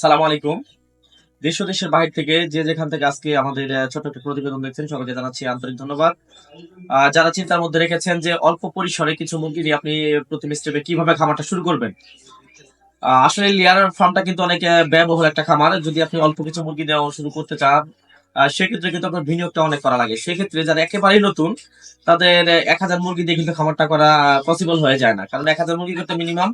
সালাম আলাইকুম। দেশ দেশের বাহির থেকে যে যেখান থেকে আজকে আমাদের ছোট একটা প্রতিবেদন দেখছেন, সবাইকে জানাচ্ছি আন্তরিক ধন্যবাদ। যারা চিন্তার মধ্যে রেখেছেন যে অল্প পরিসরে কিছু মুরগি দিয়ে আপনি প্রথম স্টেপে কীভাবে খামারটা শুরু করবেন? আসলে লেয়ার ফার্মটা কিন্তু অনেক ব্যয়বহুল একটা খামার। যদি আপনি অল্প কিছু মুরগি দেওয়া শুরু করতে চান সেক্ষেত্রে কিন্তু আপনার বিনিয়োগটা অনেক করা লাগে। সেক্ষেত্রে যারা একেবারেই নতুন, তাদের এক হাজার মুরগি দিয়ে কিন্তু খামারটা করা পসিবল হয়ে যায় না। কারণ এক হাজার মুরগি করতে মিনিমাম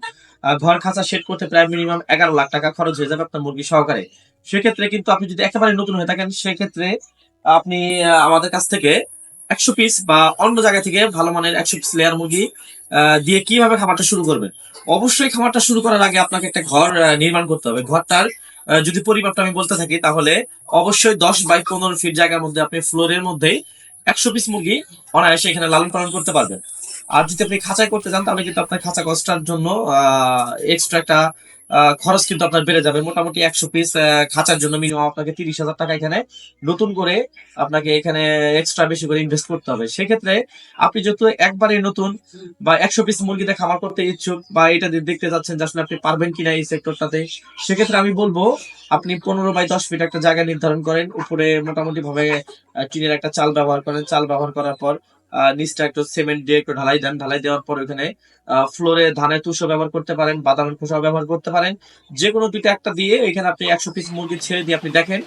ঘর খাঁচা সেট করতে প্রায় মিনিমাম এগারো লাখ টাকা খরচ হয়ে যাবে আপনার মুরগি সহকারে। সেক্ষেত্রে কিন্তু আপনি যদি একেবারে নতুন হয়ে থাকেন, সেক্ষেত্রে আপনি আমাদের কাছ থেকে একশো পিস বা অন্য জায়গা থেকে ভালো মানের একশো পিস লেয়ার মুরগি দিয়ে কীভাবে খামারটা শুরু করবেন? অবশ্যই খামারটা শুরু করার আগে আপনাকে একটা ঘর নির্মাণ করতে হবে। ঘরটার যদি পরিমাপটা আমি বলতে থাকি, তাহলে অবশ্যই দশ বাই পনেরো ফিট জায়গার মধ্যে আপনি ফ্লোরের মধ্যে একশো পিস মুরগি অনায়াসে এখানে লালন পালন করতে পারবেন। আর যদি আপনি খাঁচাই করতে চান, তাহলে কিন্তু আপনার খাঁচা কষ্টার জন্য এক্সট্রা একটা খরচ কিন্তু আপনার বেড়ে যাবে। মোটামুটি একশো পিস খাঁচার জন্য মিনিমাম আপনাকে তিরিশ হাজার টাকা এখানে নতুন করে আপনাকে এখানে এক্সট্রা বেশি করে ইনভেস্ট করতে হবে। সেক্ষেত্রে আপনি যেহেতু একবারে নতুন বা একশো পিস মুরগিতে খামার করতে ইচ্ছুক বা এটা দেখতে যাচ্ছেন যে আসলে আপনি পারবেন কিনা এই সেক্টরটাতে সেক্ষেত্রে আমি বলব আপনি পনেরো বাই দশ ফিট একটা জায়গা নির্ধারণ করেন। উপরে মোটামুটি ভাবে টিনের একটা চাল ব্যবহার করেন। চাল ব্যবহার করার পর নিচটা একটু সিমেন্ট দিয়ে একটু ঢালাই দেন। ঢালাই দেওয়ার পর ওখানে ফ্লোরে ধানের তুষো ব্যবহার করতে পারেন, বাদামের খোসাও ব্যবহার করতে পারেন। যে কোনো দুইটা একটা দিয়ে এখানে আপনি একশো পিস মুরগি ছেড়ে দিয়ে আপনি দেখেন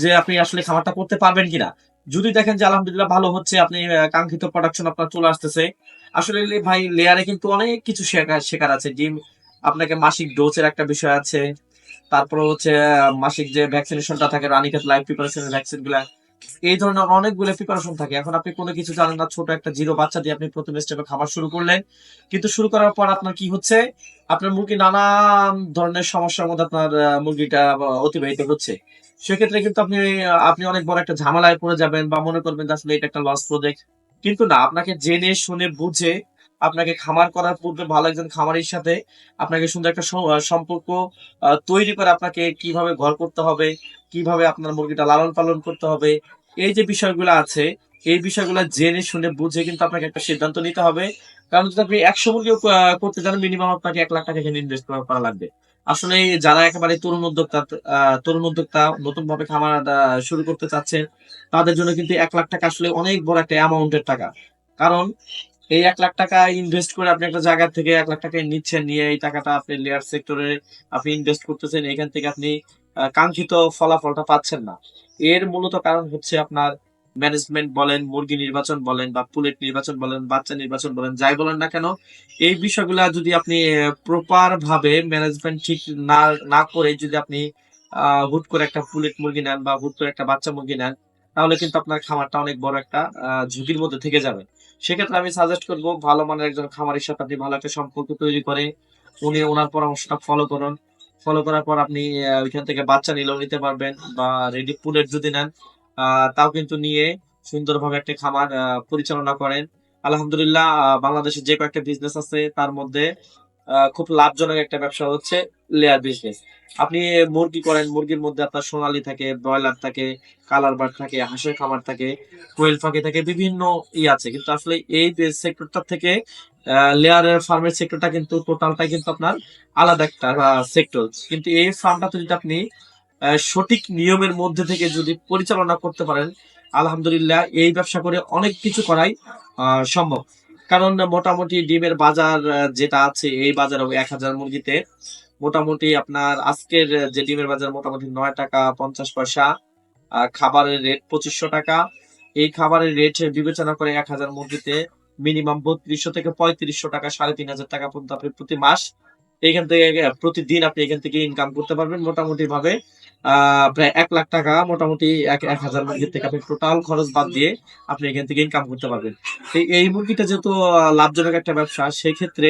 যে আপনি আসলে খামারটা করতে পারবেন কিনা। যদি দেখেন যে আলহামদুলিল্লাহ ভালো হচ্ছে, আপনি কাঙ্ক্ষিত প্রোডাকশন আপনার চলে আসতেছে। আসলে ভাই লেয়ারে কিন্তু অনেক কিছু শেখার শেখার আছে। ডিম, আপনাকে মাসিক ডোজের একটা বিষয় আছে। তারপর হচ্ছে মাসিক যে ভ্যাকসিনেশনটা থাকে রানিকেট লাইফ প্রিপারেশনের ভ্যাকসিনগুলা এই ধরনের অনেকগুলো প্রিপারেশন থাকে। এখন আপনি কোনো কিছু জানেন না, ছোট একটা জিরো বাচ্চা দিয়ে আপনি প্রথম স্টেপে খাবার শুরু করলেন। কিন্তু শুরু করার পর আপনার কি হচ্ছে? আপনার মুরগি নানান ধরনের সমস্যার মধ্যে আপনার মুরগিটা অতিবাহিত হচ্ছে। সেক্ষেত্রে কিন্তু আপনি আপনি অনেক বড় একটা ঝামেলায় পড়ে যাবেন বা মনে করবেন যে আসলে এটা একটা লস প্রজেক্ট কিন্তু না, আপনাকে জেনে, শুনে, বুঝে আপনাকে খামার করার পূর্বে ভালো একজন খামারের সাথে আপনাকে সুন্দর একটা সম্পর্ক তৈরি করে আপনাকে কীভাবে ঘর করতে হবে কীভাবে আপনার মুরগিটা লালন পালন করতে হবে এই যে বিষয়গুলো আছে এই বিষয়গুলো জেনে শুনে বুঝে কিন্তু আপনাকে একটা সিদ্ধান্ত নিতে হবে। কারণ যদি আপনি একশো মুরগিও আহ, করতে চান মিনিমাম আপনাকে এক লাখ টাকা এখানে ইনভেস্ট করা লাগবে। আসলে যারা একেবারে তরুণ উদ্যোক্তা তরুণ উদ্যোক্তা নতুন ভাবে খামার শুরু করতে চাচ্ছেন তাদের জন্য কিন্তু এক লাখ টাকা আসলে অনেক বড় একটা অ্যামাউন্টের টাকা। কারণ এই এক লাখ টাকা ইনভেস্ট করে আপনি একটা জায়গা থেকে এক লাখ টাকা নিচ্ছেন নিয়ে এই টাকাটা আপনি লেয়ার সেক্টরে আপনি ইনভেস্ট করতেছেন এখান থেকে আপনি কাঙ্ক্ষিত ফলাফলটা পাচ্ছেন না। এর মূলত কারণ হচ্ছে আপনার ম্যানেজমেন্ট বলেন, মুরগি নির্বাচন বলেন বা পুলেট নির্বাচন বলেন, বাচ্চা নির্বাচন বলেন, যাই বলেন না কেন, এই বিষয়গুলা যদি আপনি প্রপার ভাবে ম্যানেজমেন্ট ঠিক না না করে যদি আপনি হুট করে একটা পুলেট মুরগি নেন বা হুট করে একটা বাচ্চা মুরগি নেন, তাহলে কিন্তু আপনার খামারটা অনেক বড় একটা ঝুঁকির মধ্যে থেকে যাবে। সেক্ষেত্রে আমি সাজেস্ট করব, ভালো মানের একজন খামারের সাথে আপনি ভালো একটা সম্পর্ক তৈরি করে, উনি ওনার পরামর্শটা ফলো করুন। ফলো করার পর আপনি ওইখান থেকে বাচ্চা নিলেও নিতে পারবেন বা রেডি পুলেট যদি নেন তাও কিন্তু নিয়ে সুন্দরভাবে একটা খামার পরিচালনা করেন। আলহামদুলিল্লাহ বাংলাদেশে যে কয়েকটা বিজনেস আছে, তার মধ্যে খুব লাভজনক একটা ব্যবসা হচ্ছে লেয়ার বিজনেস আপনি মুরগি করেন, মুরগির মধ্যে আপনার সোনালি থাকে, ব্রয়লার থাকে, কালার বার্ড থাকে, হাঁসের খামার থাকে, কোয়েল পাখি থাকে, বিভিন্ন ই আছে। কিন্তু আসলে এই সেক্টরটা থেকে লেয়ারের ফার্মের সেক্টরটা কিন্তু টোটালটাই কিন্তু আপনার আলাদা একটা সেক্টর কিন্তু এই ফার্মটাতে যদি আপনি সঠিক নিয়মের মধ্যে থেকে যদি পরিচালনা করতে পারেন, আলহামদুলিল্লাহ এই ব্যবসা করে অনেক কিছু করাই সম্ভব। কারণ মোটামুটি ডিমের বাজার যেটা আছে, এই বাজারে এক হাজার মুরগিতে মোটামুটি আপনার আজকের যে ডিমের বাজার মোটামুটি নয় টাকা পঞ্চাশ পয়সা খাবারের রেট পঁচিশশো টাকা। এই খাবারের রেট বিবেচনা করে এক হাজার মুরগিতে মিনিমাম বত্রিশশো থেকে পঁয়ত্রিশশো টাকা, সাড়ে তিন হাজার টাকা পর্যন্ত আপনি প্রতি মাস এখান থেকে, প্রতিদিন আপনি এখান থেকে ইনকাম করতে পারবেন মোটামুটি ভাবে প্রায় এক লাখ টাকা মোটামুটি এক এক হাজার মুরগির থেকে আপনি টোটাল খরচ বাদ দিয়ে আপনি এখান থেকে ইনকাম করতে পারবেন। এই মুরগিটা যেহেতু লাভজনক একটা ব্যবসা সেই ক্ষেত্রে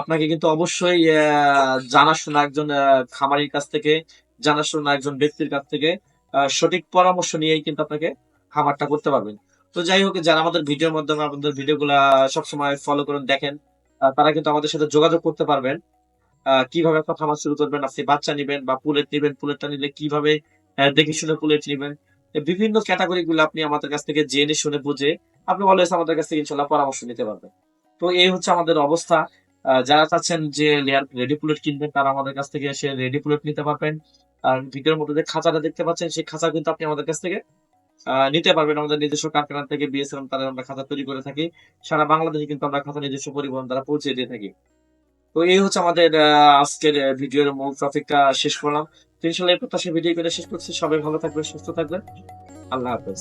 আপনাকে কিন্তু অবশ্যই জানাশোনা একজন খামারির কাছ থেকে, জানাশোনা একজন ব্যক্তির কাছ থেকে সঠিক পরামর্শ নিয়েই কিন্তু আপনাকে খামারটা করতে পারবেন। তো যাই হোক, যারা আমাদের ভিডিওর মাধ্যমে আপনাদের ভিডিওগুলা সবসময় ফলো করুন দেখেন তারা কিন্তু আমাদের সাথে যোগাযোগ করতে পারবেন। কীভাবে আপনার খামার শুরু করবেন, আপনি বাচ্চা নিবেন বা পুলেট নিবেন পুলেটটা নিলে কীভাবে দেখে শুনে পুলেট নিবেন। বিভিন্ন ক্যাটাগরি গুলো আপনি আমাদের কাছ থেকে জেনে শুনে বুঝে আপনি অলওয়েজ আমাদের কাছ থেকে ইনশাল্লাহ পরামর্শ নিতে পারবেন। তো এই হচ্ছে আমাদের অবস্থা। যারা চাচ্ছেন যে লেয়ার রেডি পুলেট কিনবেন, তারা আমাদের কাছ থেকে এসে রেডি পুলেট নিতে পারবেন। আর ভিডিওর মধ্যে যে খাঁচাটা দেখতে পাচ্ছেন, সেই খাঁচা কিন্তু আপনি আমাদের কাছ থেকে নিতে পারবেন। আমাদের নিজস্ব কারখানা থেকে বিএসএম তারা আমরা খাতা তৈরি করে থাকি। সারা বাংলাদেশে কিন্তু আমরা খাতা নিজস্ব পরিবহন দ্বারা পৌঁছে দিয়ে থাকি। তো এই হচ্ছে আমাদের আজকের ভিডিওর মূল টপিকটা শেষ করলাম। তো ইনশাল্লাহ প্রত্যাশা ভিডিও করে শেষ করছি। সবাই ভালো থাকবেন, সুস্থ থাকবেন। আল্লাহ হাফেজ।